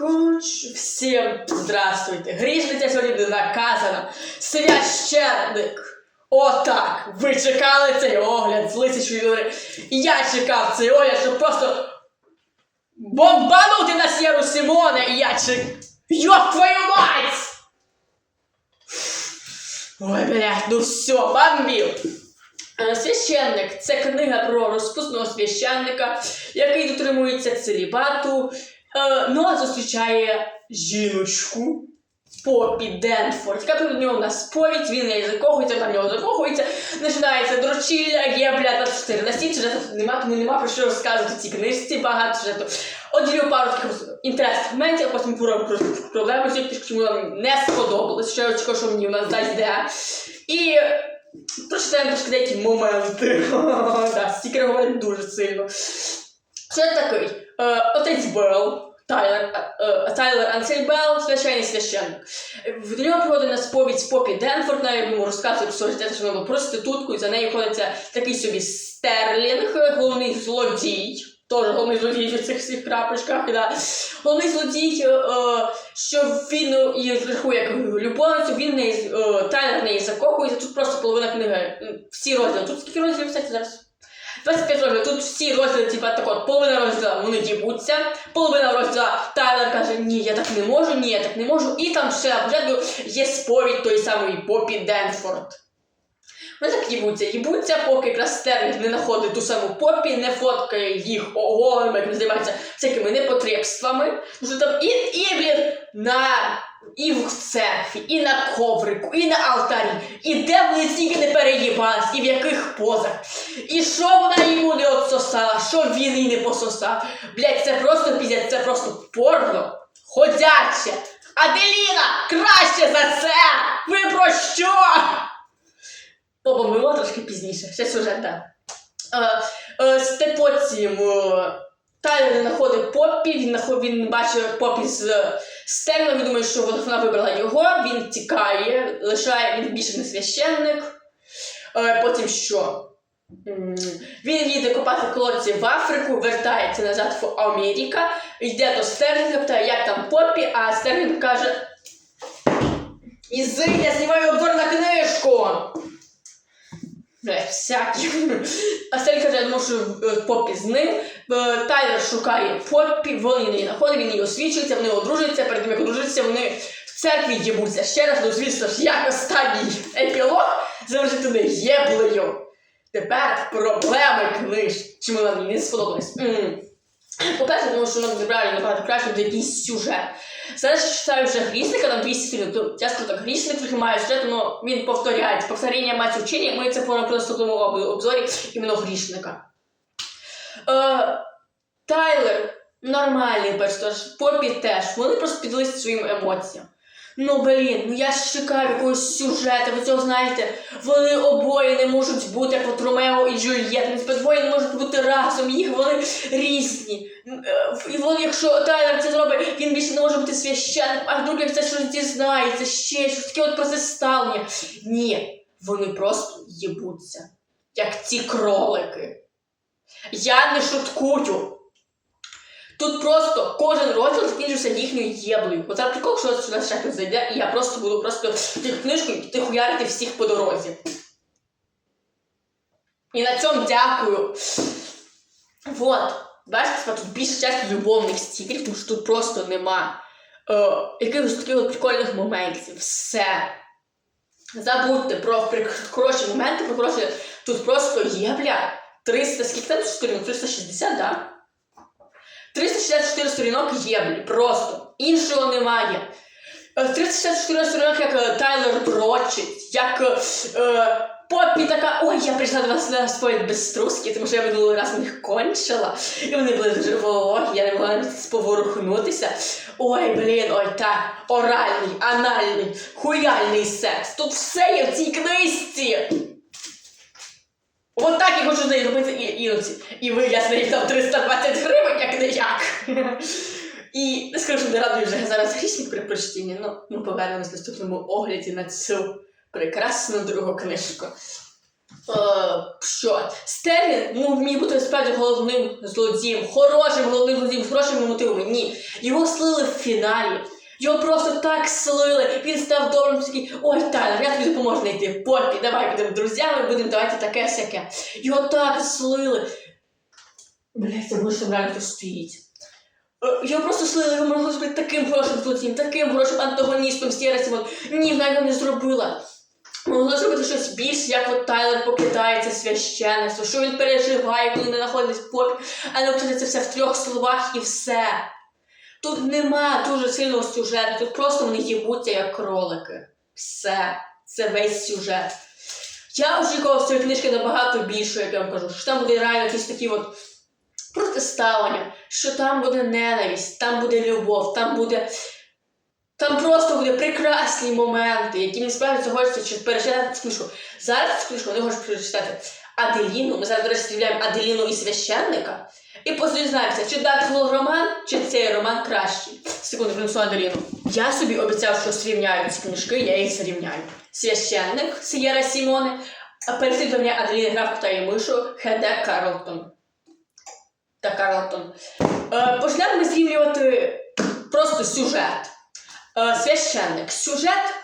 Хоч всім здравствуйте. Грішниця сьогодні наказана. Священник. Отак. Ви чекали цей огляд з лисичої дори. І я чекав цей огляд, щоб просто бомбанути на Сєру Симоне. І я чек... Йоп твою мать! Ой, блядь, ну все, бомбів. Священник це книга про розпусного священника, який дотримується целібату, е, ну а зустрічає жіночку Попі Денфорд, яка приходить до нього на сповідь, він неї закохується, в нього закохується, починається дрочілля, є, бля, 24 на стіль, сюжету нема, тому нема про що розказувати в цій книжці, багато сюжету. Оділю пару таких інтересних моментів, потім про, про проблеми, чому нам не сподобалось, що я очікував, що мені вона здасть де. І прочитаємо трошки деякі моменти. Да, стікери говорять дуже сильно. Що такий? Е, Отець Белл, Тайлер, е, е, Тайлер Ансель Белл, священний священник. В нього приходить на сповідь Попі Денфорд, на йому розказує своє що вона була проституткою, за нею ходиться такий собі Стерлінг, головний злодій. Теж головний злодій в цих всіх крапочках, да. Головний злодій, е, що він її рахує як любовницю, він в неї, е, Тайлер в неї закохується, тут просто половина книги, всі розділи. Тут скільки розділів, кстати, зараз? 25 років. Тут всі розділи, типа так от, половина розділа вони дібуться, половина розділа Тайлер каже, ні, я так не можу, ні, я так не можу. І там ще на початку є сповідь той самої Попі Денфорд. Вони так їбуться, їбуться, поки якраз Стерлінг не знаходить ту саму Попі, не фоткає їх оголами, як не займається всякими непотребствами. Ну, там і, і, на і в церкві, і на коврику, і на алтарі, і де вони стільки не переїбались, і в яких позах. І що вона йому не отсосала, що він їй не пососав. Блять, це просто піздець, це просто порно. Ходяче. Аделіна, краще за це! Ви про що? Побомбимо трошки пізніше, ще сюжет, так. Е, е, Тайлер знаходить Поппі, він, він бачить Поппі з Стерлом, він думає, що вона вибрала його, він тікає, лишає, він більше не священник. Е, потім що? Він їде копати колодці в Африку, вертається назад в Америку, йде до Стерлінга, питає, як там Поппі, а Стерлінг каже: Ізи, я знімаю обзор на книжку. Бля, всякі. А Стерлінг каже, я думав, що е, Поппі з ним. Е, Тайлер шукає Поппі, вони її знаходять, він її освічується, вони одружуються, перед тим як одружуються, вони в церкві їбуться. Ще раз, ну звісно ж, як останній епілог завжди туди єблею. Тепер проблеми книж. Чому нам не сподобались? По-перше, тому що нам зібрали набагато краще буде якийсь сюжет. Зараз я читаю вже грішника, там 200 сторінок. То я скажу так, грішник трохи сюжет, але він повторяється. Повторення мать вчення, ми це поговоримо в наступному обзорі іменно грішника. Е, Тайлер нормальний персонаж, Попі теж. Вони просто підлись своїм емоціям. Ну блін, ну я ж чекаю якогось сюжету, ви цього знаєте. Вони обоє не можуть бути, от Ромео і Джульєта. Вони обоє не можуть бути разом, їх вони різні. Е, І вони, якщо Тайлер це зробить, він більше не може бути священним, а вдруг як це щось дізнається, ще щось таке от протиставлення. Ні, вони просто їбуться, як ці кролики. Я не шуткую. Тут просто кожен розділ закінчився їхньою єблею. Оце прикол, що сюди ще хтось зайде, і я просто буду просто цю книжку йти хуярити всіх по дорозі. І на цьому дякую. Вот. Бачите, тут більше часто любовних стікерів, тому що тут просто нема е, якихось таких прикольних моментів. Все. Забудьте про хороші моменти, про хороші. Тут просто є, бля, 300, скільки там сторінок? 360, да? 364 сторінок є, просто. Іншого немає. Е, 364 сторінок, як е, Тайлер дрочить, як е, е, Поппі така, ой, я прийшла до вас на сповідь без труски, тому що я минулий раз них кончила, і вони були дуже вологі, я не могла навіть поворухнутися. Ой, блін, ой, так, оральний, анальний, хуяльний секс. Тут все є в цій книжці. От так я хочу з нею робити і, іноді. І ви, я нею дав 320 гривень, як не як. І не скажу, що не радую вже зараз грішник при прочтінні, ну ми повернемось в наступному огляді на цю прекрасну другу книжку. що Стерлінг ну, міг бути справді головним злодієм, хорошим головним злодієм, з хорошими мотивами. Ні. Його слили в фіналі. Його просто так слили. Він став добрим такий, ой, Тайлер, я тобі допоможу знайти Поппі, давай будемо друзями, будемо давайте таке сяке. Його так слили. Блять, це може реально стоїть. Е, Його просто слили, його могли зробити таким хорошим злодієм, таким хорошим антагоністом Сєра Ні, вона його не зробила. Могли зробити щось більше, як от Тайлер покидається священництво, що він переживає, коли не знаходить попі, а не це все в трьох словах і все. Тут нема дуже сильного сюжету, тут просто вони їбуться як кролики. Все. Це весь сюжет. Я очікував з цієї книжки набагато більше, як я вам кажу, що там буде реально якісь такі от протиставлення, що там буде ненависть, там буде любов, там буде. Там просто буде прекрасні моменти, які мені справді захочеться перечитати цю книжку. Зараз цю книжку не хочеш прочитати Аделіну. Ми зараз, до речі, стріляємо Аделіну і священника. І познаємося, чи Даркнул роман, чи цей роман кращий. Секунду, принесу Аделіну. Я собі обіцяв, що зрівняю ці книжки, я їх зрівняю. Священник Сієра Сімоне, а переслідування Аделіни Граф та мишу Хеде Карлтон. Та Карлтон. Е, почнемо зрівнювати просто сюжет. Е, священник. Сюжет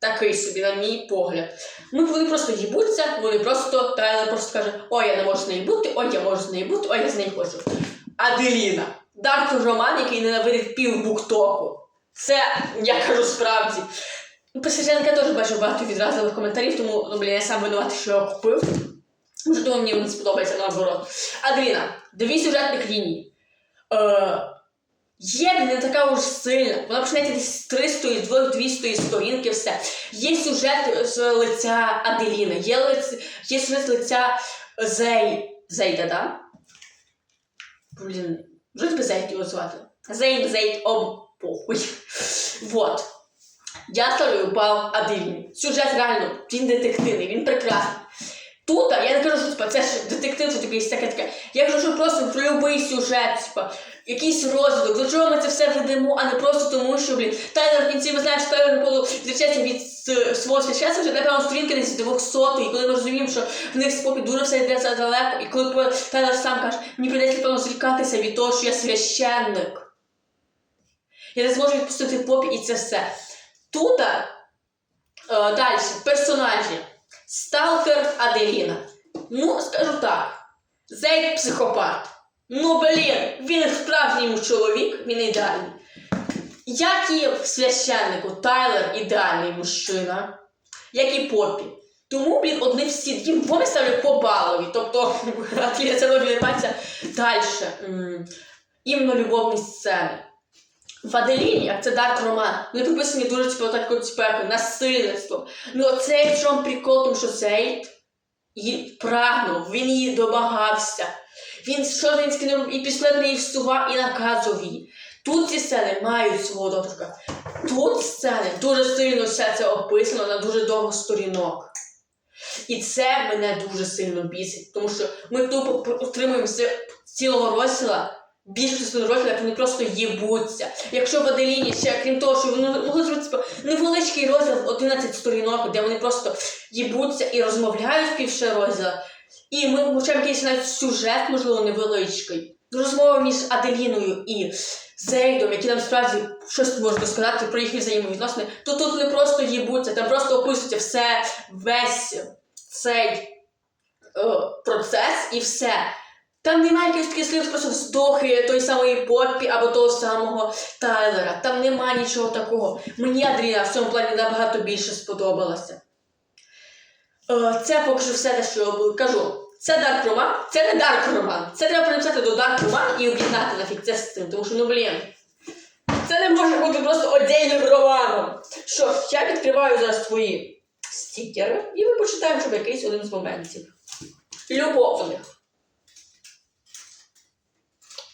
такий собі, на мій погляд. Ну, вони просто їбуться, вони просто Тайлер просто каже: ой, я не можу з нею бути, ой, я можу з нею бути, ой, я з нею хочу. Аделіна. Дарк роман, який ненавидить пів буктоку. Це я кажу справді. Ну, про теж бачу багато відразливих коментарів, тому ну, блін, я сам винуватий, що я купив. Може, тому мені не сподобається наоборот. Аделіна, дві сюжетних лінії. Е, Є не така уж сильна. Вона починається десь з 300 і 200 сторінки, все. Є сюжет з лиця Аделіни, є, лиць, є сюжет з лиця Зей. Зейда, да? Блін, вже тебе Зейд його звати. Зейн, Зейд, об похуй. Вот. Я ставлю бал Аделіні. Сюжет реально, він детективний, він прекрасний. Тут я не кажу, що типа, це ж детектив, що тобі таке таке. Я кажу, що просто про любий сюжет, типа, якийсь розвиток, до чого ми це все ведемо, а не просто тому, що, блін, Тайлер в кінці, ми знаємо, що Тайлер коли відречеться від свого священства, вже напевно сторінки десь 200 і коли ми розуміємо, що в них з попі дуже все йде задалеко, і коли Тайлер сам каже, мені прийдеться, напевно, зрікатися від того, що я священник. Я не зможу відпустити попі і це все. Тут е, далі, персонажі. Сталкер Аделіна. Ну, скажу так. Зейд психопат. Ну, блін, він справжній чоловік, він ідеальний. Як і в священнику, Тайлер ідеальний мужчина, як і Попі. Тому, блін, одні всі їм вони по балові. Тобто, Атлія це не пальця далі. Іменно любовні сцени. В Аделіні, як це Дарк Роман, вони прописані дуже типу, так, типу, насильництво. Ну, оцей в чому прикол, тому що Зейд її прагнув, він її домагався. Він що він скинув і пістолет її всував і наказував її. Тут ці сцени мають свого доторка. Тут сцени дуже сильно все це описано на дуже довго сторінок. І це мене дуже сильно бісить, тому що ми тупо отримуємо з цілого розділа більшу частину вони просто їбуться. Якщо в Аделіні ще, крім того, що вони могли зробити типу, невеличкий розділ 11 сторінок, де вони просто їбуться і розмовляють півше розділа. І ми вивчаємо якийсь навіть сюжет, можливо, невеличкий. Розмова між Аделіною і Зейдом, які нам справді щось можуть розказати про їхні взаємовідносини, то тут вони просто їбуться, там просто описується все, весь цей е, процес і все. Там немає якихось таких слів, просто вздохи той самої Поппі або того самого Тайлера. Там нема нічого такого. Мені Адріна в цьому плані набагато більше сподобалася. Е, Це поки що все те, що я кажу. Це Дарк Роман, це не Дарк Роман. Це треба переписати до Дарк Роман і об'єднати нафіг це з цим, тому що, ну блін. Це не може бути просто отдельним романом. Що ж, я відкриваю зараз твої стікери і ми почитаємо, щоб якийсь один з моментів.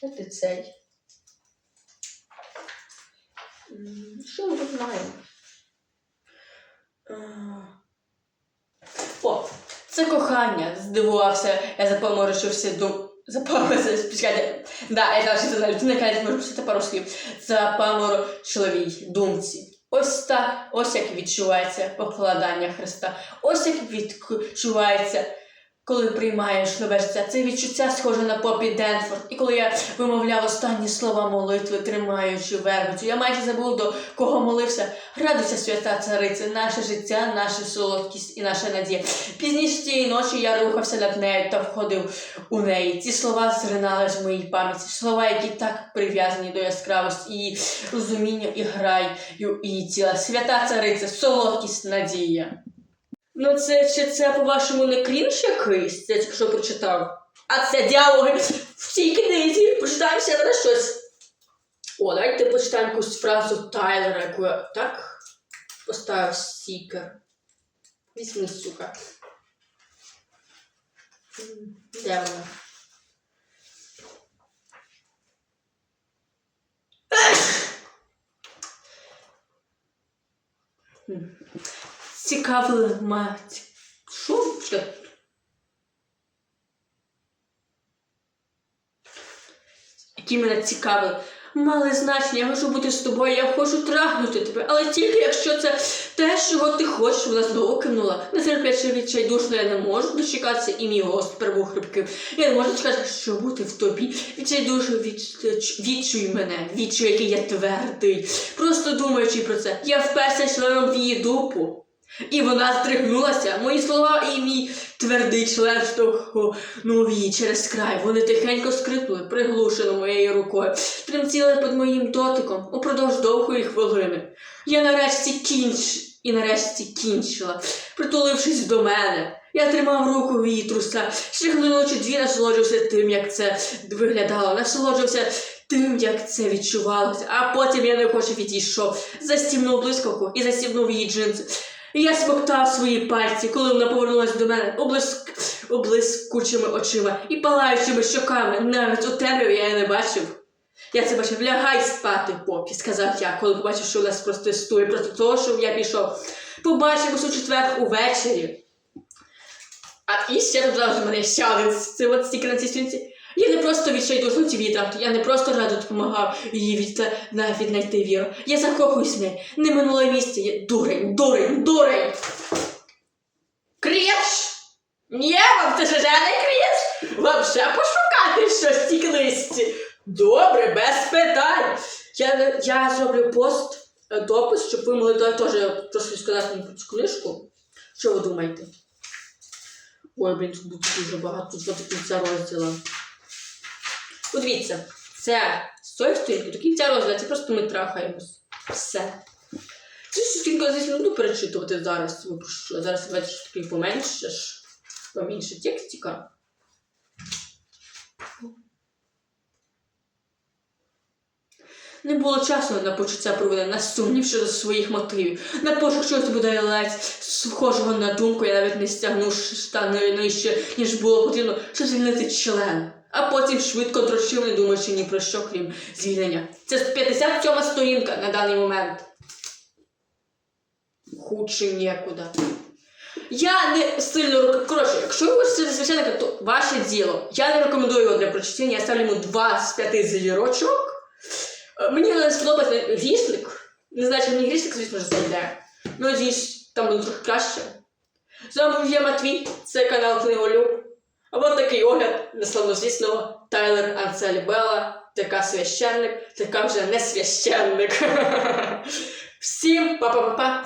Любовних. Це цей. Що ми тут маємо? О, це кохання. Здивувався. Я запоморочився дум. Запаморочився, почекайте. Да, я далі знаю, ти наконець можу писати пару слів. Запаморочливій думці. Ось так, ось як відчувається покладання Христа. Ось як відчувається коли приймаєш нове життя. Це відчуття схоже на Попі Денфорд. І коли я вимовляв останні слова молитви, тримаючи вербицю, я майже забув до кого молився. Радуйся, свята цариця, наше життя, наша солодкість і наша надія. Пізніше тієї ночі я рухався над нею та входив у неї. Ці слова зринали з моїй пам'яті, слова, які так прив'язані до яскравості її розуміння і граю її тіла. Свята цариця, солодкість, надія. Ну, це чи це, по-вашому, не крінж якийсь? Це що прочитав. А це діалоги в цій книзі. Почитаємося зараз щось. О, давайте почитаємо якусь фразу Тайлера, яку я так поставив стікер. Візьми, сука. Де вона? Цікавила мать. Чекай. Які мене цікавили. Мали значення, я хочу бути з тобою, я хочу трахнути тебе, але тільки якщо це те, чого ти хочеш, вона знову кинула. Не терплячи відчайдушно, я не можу дочекатися, і мій голос тепер був хрипким. Я не можу чекати, що бути в тобі. Відчайдушно від... відчуй мене, відчуй, який я твердий. Просто думаючи про це, я вперся членом в її дупу. І вона здригнулася. Мої слова і мій твердий член штовхнув її через край. Вони тихенько скрипнули, приглушено моєю рукою, тремтіли під моїм дотиком упродовж довгої хвилини. Я нарешті кінч і нарешті кінчила, притулившись до мене. Я тримав руку її труса, ще хвилину чи дві насолоджувався тим, як це виглядало, насолоджувався тим, як це відчувалося, а потім я неохоче відійшов, застібнув блискавку і застібнув її джинси. І я смоктав свої пальці, коли вона повернулася до мене облиск... облискучими очима і палаючими щоками. Навіть у темряві я її не бачив. Я це бачив, лягай спати, попі, сказав я, коли побачив, що нас протестує проти того, що я пішов. Побачимось у четвер увечері. А і ще тут мене це от стільки на цій сторінці. Я не просто відчайдушно ці віддав, я не просто раду допомагав їй від, віднайти віру. Я закохуюсь в неї. Не минуло місце. Я дурень, дурень, дурень. Кріш! Ні, вам це ж не кріш! Вам ще пошукати щось цій книжці. Добре, без питань. Я, я зроблю пост, е, допис, щоб ви могли теж трошки сказати мені про цю книжку. Що ви думаєте? Ой, блін, тут буде дуже багато, тут до кінця розділа. Подивіться, це з цієї сторінки до кінця розділу, це просто ми трахаємось. Все. Цю сторінку здесь буду перечитувати зараз. Про що? Зараз давайте ж таки поменшиш. Поменше текстика. Не було часу на почуття провини, на сумнів щодо своїх мотивів, на пошук чогось буде ледь схожого на думку, я навіть не стягнув штани нижче, ніж було потрібно, щоб звільнити член. А потім швидко дрочив, не думаючи ні про що, крім звільнення. Це 57 сторінка на даний момент. Худше нікуди. Я не сильно рек- Коротше, якщо ви хочете священника, то ваше діло. Я не рекомендую його для прочитання, я ставлю йому 2 з 5 зірочок. Е, Мені не сподобається грішник. Не знаю, чи мені грішник, звісно ж, зайде. Ну, надіюсь, там буде трохи краще. З вами я Матвій, це канал Книголюб. От такий огляд на славнозвісного Тайлер Анцель Белла, така священник, така вже не священник. Всім па-па-па-па!